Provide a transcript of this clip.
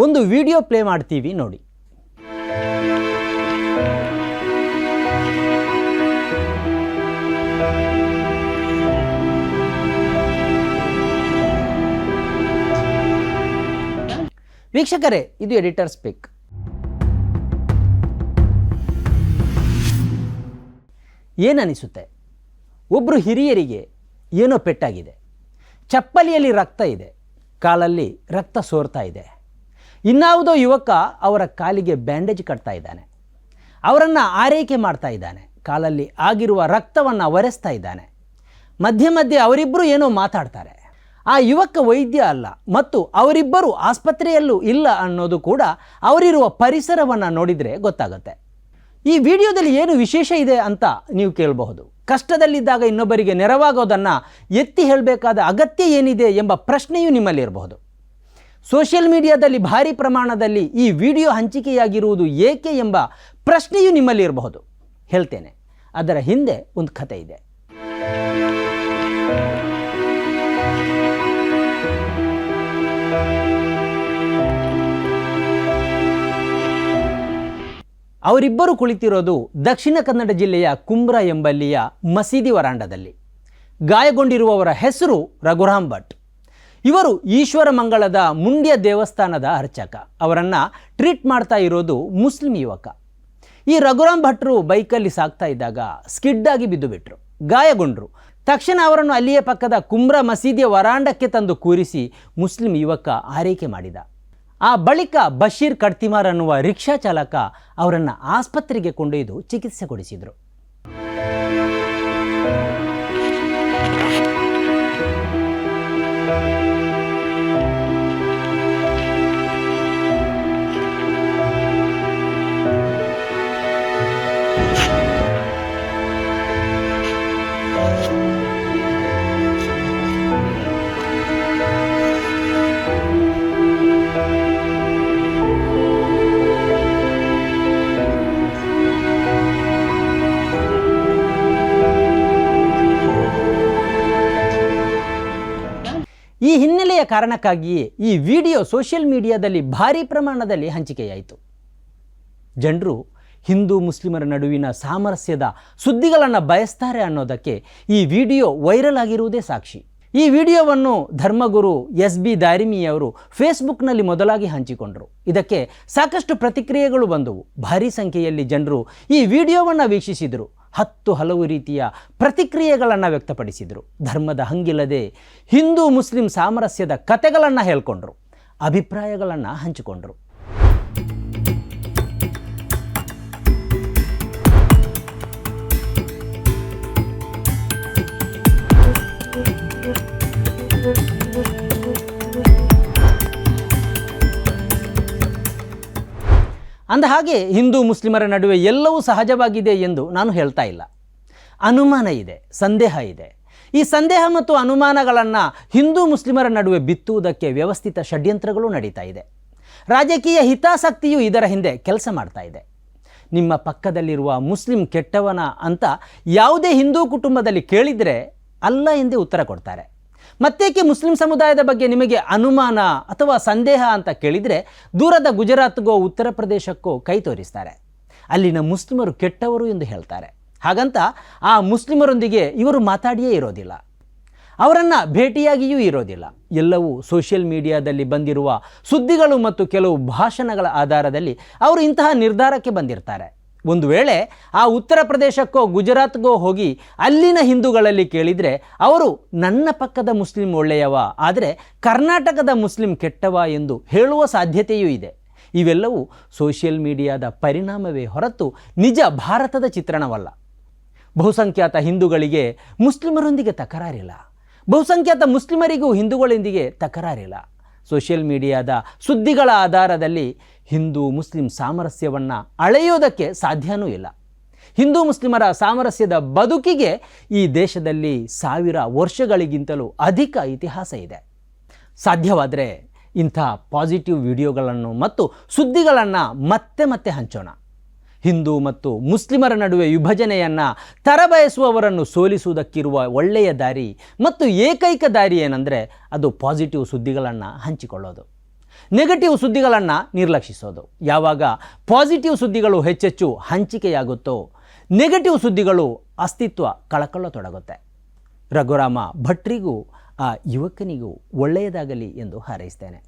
ಒಂದು video play ಮಾಡ್ತೀವಿ ನೋಡಿ. ವೀಕ್ಷಕರೇ, ಇದು ಎಡಿಟರ್ ಸ್ಪೀಕ್. ಏನನಿಸುತ್ತೆ? ಒಬ್ಬರು ಹಿರಿಯರಿಗೆ ಏನೋ ಪೆಟ್ಟಾಗಿದೆ. ಚಪ್ಪಲಿಯಲ್ಲಿ ರಕ್ತ ಇದೆ. ಕಾಲಲ್ಲಿ ರಕ್ತ ಸೋರ್ತಾ ಇದೆ. ಇನ್ನಾವುದೋ ಯುವಕ ಅವರ ಕಾಲಿಗೆ ಬ್ಯಾಂಡೇಜ್ ಕಟ್ತಾ ಇದ್ದಾನೆ. ಅವರನ್ನು ಆರೈಕೆ ಮಾಡ್ತಾ ಇದ್ದಾನೆ. ಕಾಲಲ್ಲಿ ಆಗಿರುವ ರಕ್ತವನ್ನು ಒರೆಸ್ತಾ ಇದ್ದಾನೆ. ಮಧ್ಯೆ ಮಧ್ಯೆ ಅವರಿಬ್ಬರು ಏನೋ ಮಾತಾಡ್ತಾರೆ. ಆ ಯುವಕ ವೈದ್ಯ ಅಲ್ಲ ಮತ್ತು ಅವರಿಬ್ಬರು ಆಸ್ಪತ್ರೆಯಲ್ಲೂ ಇಲ್ಲ ಅನ್ನೋದು ಕೂಡ ಅವರಿರುವ ಪರಿಸರವನ್ನು ನೋಡಿದರೆ ಗೊತ್ತಾಗುತ್ತೆ. ಈ ವಿಡಿಯೋದಲ್ಲಿ ಏನು ವಿಶೇಷ ಇದೆ ಅಂತ ನೀವು ಕೇಳಬಹುದು. ಕಷ್ಟದಲ್ಲಿದ್ದಾಗ ಇನ್ನೊಬ್ಬರಿಗೆ ನೆರವಾಗೋದನ್ನು ಎತ್ತಿ ಹೇಳಬೇಕಾದ ಅಗತ್ಯ ಏನಿದೆ ಎಂಬ ಪ್ರಶ್ನೆಯೂ ನಿಮ್ಮಲ್ಲಿ ಇರಬಹುದು ಸೋಷಿಯಲ್ ಮೀಡಿಯಾದಲ್ಲಿ ಭಾರಿ ಪ್ರಮಾಣದಲ್ಲಿ ಈ ವಿಡಿಯೋ ಹಂಚಿಕೆಯಾಗಿರುವುದು ಏಕೆ ಎಂಬ ಪ್ರಶ್ನೆಯೂ ನಿಮ್ಮಲ್ಲಿ ಇರಬಹುದು. ಹೇಳ್ತೇನೆ. ಅದರ ಹಿಂದೆ ಒಂದು ಕಥೆ ಇದೆ. ಅವರಿಬ್ಬರು ಕುಳಿತಿರೋದು ದಕ್ಷಿಣ ಕನ್ನಡ ಜಿಲ್ಲೆಯ ಕುಂಬ್ರ ಎಂಬಲ್ಲಿಯ ಮಸೀದಿ ವರಾಂಡದಲ್ಲಿ. ಗಾಯಗೊಂಡಿರುವವರ ಹೆಸರು ರಘುರಾಮ್ ಭಟ್. ಇವರು ಈಶ್ವರ ಮಂಗಳದ ಮುಂಡ್ಯ ದೇವಸ್ಥಾನದ ಅರ್ಚಕ. ಅವರನ್ನು ಟ್ರೀಟ್ ಮಾಡ್ತಾ ಇರೋದು ಮುಸ್ಲಿಂ ಯುವಕ. ಈ ರಘುರಾಮ್ ಭಟ್ರು ಬೈಕಲ್ಲಿ ಸಾಗ್ತಾ ಇದ್ದಾಗ ಸ್ಕಿಡ್ಡಾಗಿ ಆಗಿ ಬಿದ್ದು ಬಿಟ್ಟರು ಗಾಯಗೊಂಡ್ರು. ತಕ್ಷಣ ಅವರನ್ನು ಅಲ್ಲಿಯೇ ಪಕ್ಕದ ಕುಮ್ರ ಮಸೀದಿಯ ವರಾಂಡಕ್ಕೆ ತಂದು ಕೂರಿಸಿ ಮುಸ್ಲಿಂ ಯುವಕ ಆರೈಕೆ ಮಾಡಿದ. ಆ ಬಳಿಕ ಬಶೀರ್ ಕಡ್ತಿಮಾರ್ ಅನ್ನುವ ರಿಕ್ಷಾ ಚಾಲಕ ಅವರನ್ನು ಆಸ್ಪತ್ರೆಗೆ ಕೊಂಡೊಯ್ದು ಚಿಕಿತ್ಸೆ ಕಾರಣಕ್ಕಾಗಿಯೇ ಈ ವಿಡಿಯೋ ಸೋಷಿಯಲ್ ಮೀಡಿಯಾದಲ್ಲಿ ಭಾರೀ ಪ್ರಮಾಣದಲ್ಲಿ ಹಂಚಿಕೆಯಾಯಿತು. ಜನರು ಹಿಂದೂ ಮುಸ್ಲಿಮರ ನಡುವಿನ ಸಾಮರಸ್ಯದ ಸುದ್ದಿಗಳನ್ನು ಬಯಸ್ತಾರೆ ಅನ್ನೋದಕ್ಕೆ ಈ ವಿಡಿಯೋ ವೈರಲ್ ಆಗಿರುವುದೇ ಸಾಕ್ಷಿ. ಈ ವಿಡಿಯೋವನ್ನು ಧರ್ಮಗುರು ಎಸ್ ಬಿ ದಾರಿಮಿಯವರು ಫೇಸ್ಬುಕ್ನಲ್ಲಿ ಮೊದಲಾಗಿ ಹಂಚಿಕೊಂಡರು. ಇದಕ್ಕೆ ಸಾಕಷ್ಟು ಪ್ರತಿಕ್ರಿಯೆಗಳು ಬಂದವು. ಭಾರೀ ಸಂಖ್ಯೆಯಲ್ಲಿ ಜನರು ಈ ವಿಡಿಯೋವನ್ನು ವೀಕ್ಷಿಸಿದರು. ಹತ್ತು ಹಲವು ರೀತಿಯ ಪ್ರತಿಕ್ರಿಯೆಗಳನ್ನು ವ್ಯಕ್ತಪಡಿಸಿದರು. ಧರ್ಮದ ಹಂಗಿಲ್ಲದೆ ಹಿಂದೂ ಮುಸ್ಲಿಂ ಸಾಮರಸ್ಯದ ಕತೆಗಳನ್ನು ಹೇಳ್ಕೊಂಡ್ರು. ಅಭಿಪ್ರಾಯಗಳನ್ನು ಹಂಚಿಕೊಂಡ್ರು. ಅಂದ ಹಾಗೆ ಹಿಂದೂ ಮುಸ್ಲಿಮರ ನಡುವೆ ಎಲ್ಲವೂ ಸಹಜವಾಗಿದೆ ಎಂದು ನಾನು ಹೇಳ್ತಾ ಇಲ್ಲ. ಅನುಮಾನ ಇದೆ, ಸಂದೇಹ ಇದೆ. ಈ ಸಂದೇಹ ಮತ್ತು ಅನುಮಾನಗಳನ್ನು ಹಿಂದೂ ಮುಸ್ಲಿಮರ ನಡುವೆ ಬಿತ್ತುವುದಕ್ಕೆ ವ್ಯವಸ್ಥಿತ ಷಡ್ಯಂತ್ರಗಳು ನಡೀತಾ ಇದೆ. ರಾಜಕೀಯ ಹಿತಾಸಕ್ತಿಯು ಇದರ ಹಿಂದೆ ಕೆಲಸ ಮಾಡ್ತಾ ಇದೆ. ನಿಮ್ಮ ಪಕ್ಕದಲ್ಲಿರುವ ಮುಸ್ಲಿಂ ಕೆಟ್ಟವನ ಅಂತ ಯಾವುದೇ ಹಿಂದೂ ಕುಟುಂಬದಲ್ಲಿ ಕೇಳಿದರೆ ಅಲ್ಲ ಎಂದೇ ಉತ್ತರ ಕೊಡ್ತಾರೆ. ಮತ್ತೇಕೆ ಮುಸ್ಲಿಂ ಸಮುದಾಯದ ಬಗ್ಗೆ ನಿಮಗೆ ಅನುಮಾನ ಅಥವಾ ಸಂದೇಹ ಅಂತ ಕೇಳಿದರೆ ದೂರದ ಗುಜರಾತ್ಗೋ ಉತ್ತರ ಪ್ರದೇಶಕ್ಕೋ ಕೈ ತೋರಿಸ್ತಾರೆ. ಅಲ್ಲಿನ ಮುಸ್ಲಿಮರು ಕೆಟ್ಟವರು ಎಂದು ಹೇಳ್ತಾರೆ. ಹಾಗಂತ ಆ ಮುಸ್ಲಿಮರೊಂದಿಗೆ ಇವರು ಮಾತಾಡಿಯೇ ಇರೋದಿಲ್ಲ. ಅವರನ್ನು ಭೇಟಿಯಾಗಿಯೂ ಇರೋದಿಲ್ಲ. ಎಲ್ಲವೂ ಸೋಷಿಯಲ್ ಮೀಡಿಯಾದಲ್ಲಿ ಬಂದಿರುವ ಸುದ್ದಿಗಳು ಮತ್ತು ಕೆಲವು ಭಾಷಣಗಳ ಆಧಾರದಲ್ಲಿ ಅವರು ಇಂತಹ ನಿರ್ಧಾರಕ್ಕೆ ಬಂದಿರ್ತಾರೆ. ಒಂದು ವೇಳೆ ಆ ಉತ್ತರ ಪ್ರದೇಶಕ್ಕೋ ಗುಜರಾತ್ಗೋ ಹೋಗಿ ಅಲ್ಲಿನ ಹಿಂದೂಗಳಲ್ಲಿ ಕೇಳಿದರೆ, ಅವರು ನನ್ನ ಪಕ್ಕದ ಮುಸ್ಲಿಂ ಒಳ್ಳೆಯವ? ಆದರೆ ಕರ್ನಾಟಕದ ಮುಸ್ಲಿಂ ಕೆಟ್ಟವ? ಎಂದು ಹೇಳುವ ಸಾಧ್ಯತೆಯೂ ಇದೆ. ಇವೆಲ್ಲವೂ ಸೋಷಿಯಲ್ ಮೀಡಿಯಾದ ಪರಿಣಾಮವೇ ಹೊರತು ನಿಜ ಭಾರತದ ಚಿತ್ರಣವಲ್ಲ. ಬಹುಸಂಖ್ಯಾತ ಹಿಂದೂಗಳಿಗೆ ಮುಸ್ಲಿಮರೊಂದಿಗೆ ತಕರಾರಿಲ್ಲ. ಬಹುಸಂಖ್ಯಾತ ಮುಸ್ಲಿಮರಿಗೂ ಹಿಂದೂಗಳೊಂದಿಗೆ ತಕರಾರಿಲ್ಲ. ಸೋಷಿಯಲ್ ಮೀಡಿಯಾದ ಸುದ್ದಿಗಳ ಆಧಾರದಲ್ಲಿ ಹಿಂದೂ ಮುಸ್ಲಿಂ ಸಾಮರಸ್ಯವನ್ನು ಅಳೆಯೋದಕ್ಕೆ ಸಾಧ್ಯವೂ ಇಲ್ಲ. ಹಿಂದೂ ಮುಸ್ಲಿಮರ ಸಾಮರಸ್ಯದ ಬದುಕಿಗೆ ಈ ದೇಶದಲ್ಲಿ ಸಾವಿರ ವರ್ಷಗಳಿಗಿಂತಲೂ ಅಧಿಕ ಇತಿಹಾಸ ಇದೆ. ಸಾಧ್ಯವಾದರೆ ಇಂಥ ಪಾಸಿಟಿವ್ ವಿಡಿಯೋಗಳನ್ನು ಮತ್ತು ಸುದ್ದಿಗಳನ್ನು ಮತ್ತೆ ಮತ್ತೆ ಹಂಚೋಣ. ಹಿಂದೂ ಮತ್ತು ಮುಸ್ಲಿಮರ ನಡುವೆ ವಿಭಜನೆಯನ್ನು ತರಬಯಸುವವರನ್ನು ಸೋಲಿಸುವುದಕ್ಕಿರುವ ಒಳ್ಳೆಯ ದಾರಿ ಮತ್ತು ಏಕೈಕ ದಾರಿ ಏನಂದರೆ ಅದು ಪಾಸಿಟಿವ್ ಸುದ್ದಿಗಳನ್ನು ಹಂಚಿಕೊಳ್ಳೋದು. ನೆಗೆಟಿವ್ ಸುದ್ದಿಗಳನ್ನು ನಿರ್ಲಕ್ಷಿಸೋದು. ಯಾವಾಗ ಪಾಸಿಟಿವ್ ಸುದ್ದಿಗಳು ಹೆಚ್ಚೆಚ್ಚು ಹಂಚಿಕೆಯಾಗುತ್ತೋ ನೆಗೆಟಿವ್ ಸುದ್ದಿಗಳು ಅಸ್ತಿತ್ವ ಕಳಕೊಳ್ಳತೊಡಗುತ್ತೆ ರಘುರಾಮ ಭಟ್ರಿಗೂ, ಆ ಯುವಕನಿಗೂ ಒಳ್ಳೆಯದಾಗಲಿ ಎಂದು ಹಾರೈಸ್ತೇನೆ.